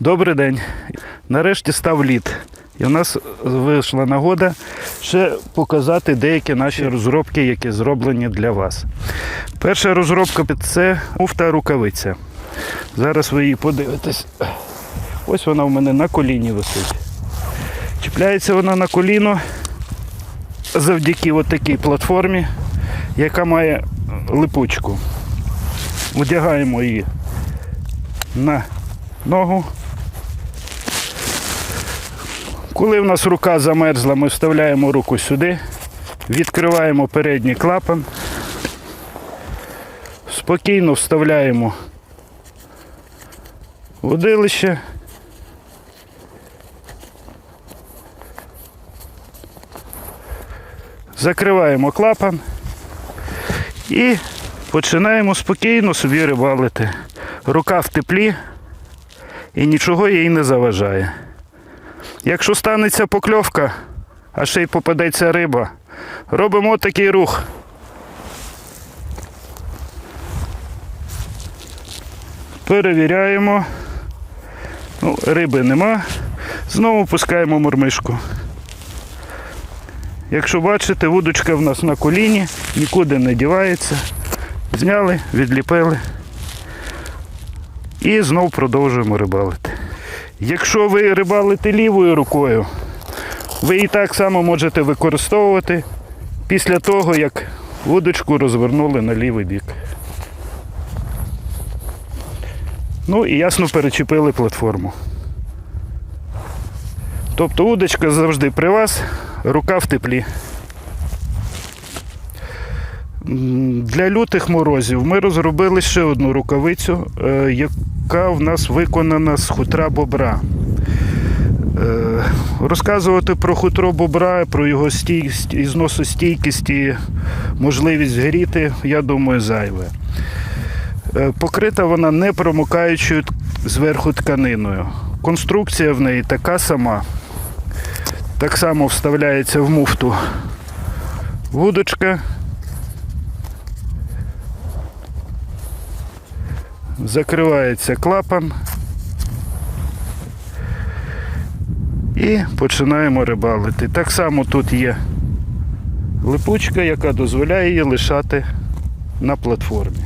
Добрий день. Нарешті став лід. І в нас вийшла нагода ще показати деякі наші розробки, які зроблені для вас. Перша розробка це муфта рукавиця. Зараз ви її подивитесь. Ось вона в мене на коліні висить. Чіпляється вона на коліно завдяки такій платформі, яка має липучку. Одягаємо її на ногу. Коли в нас рука замерзла, ми вставляємо руку сюди, відкриваємо передній клапан, спокійно вставляємо водилище. Закриваємо клапан і починаємо спокійно собі рибалити. Рука в теплі і нічого їй не заважає. Якщо станеться покльовка, а ще й попадеться риба, робимо такий рух. Перевіряємо. Ну, риби нема. Знову пускаємо мурмишку. Якщо бачите, вудочка в нас на коліні, нікуди не дівається. Зняли, відліпили. І знов продовжуємо рибалити. Якщо ви рибалите лівою рукою, ви і так само можете використовувати після того, як вудочку розвернули на лівий бік. Ну і ясно перечепили платформу. Тобто удочка завжди при вас, рука в теплі. Для лютих морозів ми розробили ще одну рукавицю, е, яка в нас виконана з хутра бобра. Е, Розказувати про хутро бобра, про його стійкість і зносостійкість і можливість гріти, я думаю, зайве. Е, Покрита вона не промокаючою зверху тканиною. Конструкція в неї така сама. Так само вставляється в муфту вудочка. Закривається клапан. І починаємо рибалити. Так само тут є липучка, яка дозволяє її лишати на платформі.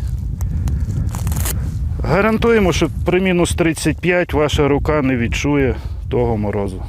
Гарантуємо, що при мінус 35 ваша рука не відчує того морозу.